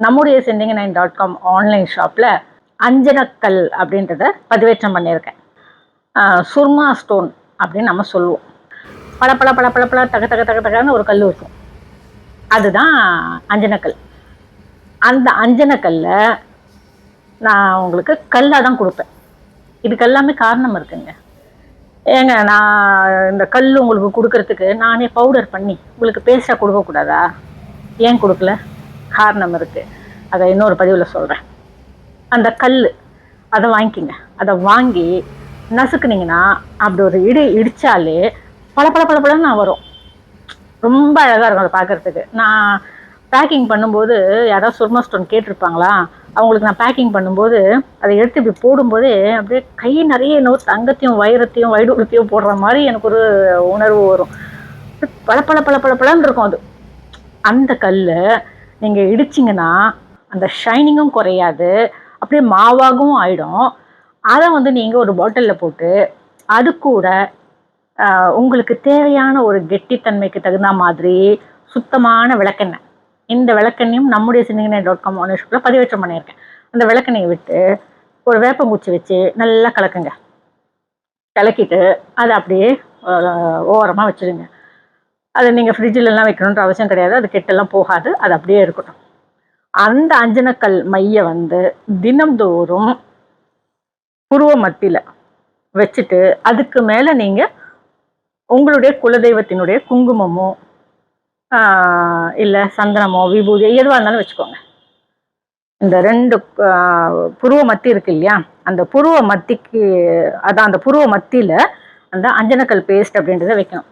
நம்முடைய சிந்திங்க nine dot com online ஷாப்பில் அஞ்சனக்கல் அப்படின்றத பதிவேற்றம் பண்ணியிருக்கேன். சுர்மா ஸ்டோன் அப்படின்னு நம்ம சொல்லுவோம். பல பல பல பல பல தக தக தக தகன்னு ஒரு கல் இருக்கும். அதுதான் அஞ்சனக்கல். அந்த அஞ்சனக்கல்ல நான் உங்களுக்கு கல்லாக தான் கொடுப்பேன். இதுக்கு எல்லாமே காரணம் இருக்குங்க. ஏங்க நான் இந்த கல் உங்களுக்கு கொடுக்கறதுக்கு நானே பவுடர் பண்ணி உங்களுக்கு பேஸ்ட்டாக கொடுக்கக்கூடாதா? ஏன் கொடுக்கல? காரணம் இருக்குது அதை இன்னொரு பதிவில் சொல்கிறேன் அந்த கல் அதை வாங்கிக்கிங்க. அதை வாங்கி நசுக்குனீங்கன்னா அப்படி ஒரு இடி இடித்தாலே பல பல பல பலன்னு வரும். ரொம்ப அழகாக இருக்கும் அதை பார்க்குறதுக்கு. நான் பேக்கிங் பண்ணும்போது யாராவது சுர்மா ஸ்டோன் கேட்டிருப்பாங்களா? அவங்களுக்கு நான் பேக்கிங் பண்ணும்போது அதை எடுத்து இப்படி போடும்போதே அப்படியே கை நிறைய இன்னொரு தங்கத்தையும் வைரத்தையும் வைடூரத்தையும் போடுற மாதிரி எனக்கு ஒரு உணர்வு வரும். பல பல பல பல பலன்னு இருக்கும் அது. அந்த கல் நீங்கள் இடிச்சிங்கன்னா அந்த ஷைனிங்கும் குறையாது. அப்படியே மாவாகவும் ஆயிடும். அதை வந்து நீங்கள் ஒரு பாட்டிலில் போட்டு அது கூட உங்களுக்கு தேவையான ஒரு கெட்டித்தன்மைக்கு தகுந்த மாதிரி சுத்தமான விளக்கெண்ணெய். இந்த விளக்கெண்ணையும் நம்முடைய சின்னங்கனை டாட் காம் ஆனர்ஷிப்பில் பதிவேற்றம் பண்ணியிருக்கேன். அந்த விளக்கெண்ணையை விட்டு ஒரு வேப்பங்குச்சி வச்சு நல்லா கலக்குங்க. கலக்கிட்டு அதை அப்படியே ஓரமாக வச்சுருங்க. அதை நீங்கள் ஃப்ரிட்ஜிலலாம் வைக்கணுன்ற அவசியம் கிடையாது. அது கெட்டெல்லாம் போகாது. அது அப்படியே இருக்கட்டும். அந்த அஞ்சனக்கல் மைய வந்து தினம்தோறும் புருவ மத்தியில் வச்சுட்டு அதுக்கு மேலே நீங்கள் உங்களுடைய குலதெய்வத்தினுடைய குங்குமமோ இல்லை சந்தனமோ விபூதி எதுவாக இருந்தாலும் வச்சுக்கோங்க. இந்த ரெண்டு புருவ மத்தி இருக்கு இல்லையா? அந்த புருவ மத்திக்கு அதான் அந்த புருவ மத்தியில் அந்த அஞ்சனக்கல் பேஸ்ட் அப்படின்றத வைக்கணும்.